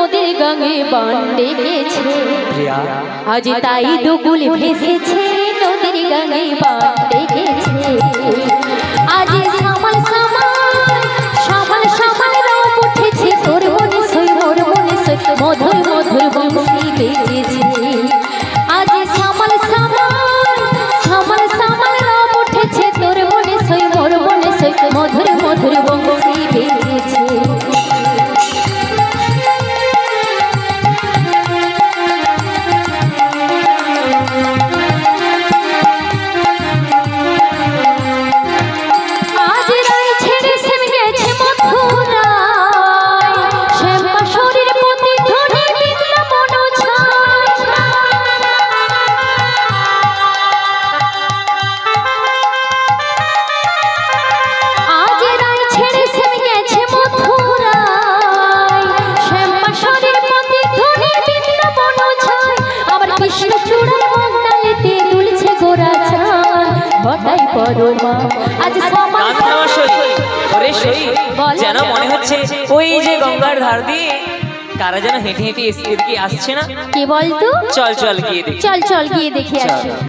নদীর গাঙে বন্ডে ডেকেছে। প্রিয়া আজ তাই দুকুল ভেসেছে নদীর গাঙে বন্ডে ডেকেছে। আজ সামাল সামাল সামাল সামাল রব উঠেছে তোর মনে সই মোর মনে সই মধুর মধুর বংশী বেজেছে চাঁদ ঘটাই পরমা আজ সমাজ ওরে সই যেন মনে হচ্ছে ওই যে গঙ্গার ধার দিয়ে কারা যেন হেঁটে হেঁটে এসে আসছে না? কে বলতো? চল চল গিয়ে দেখি। চল চল গিয়ে দেখে। আসো।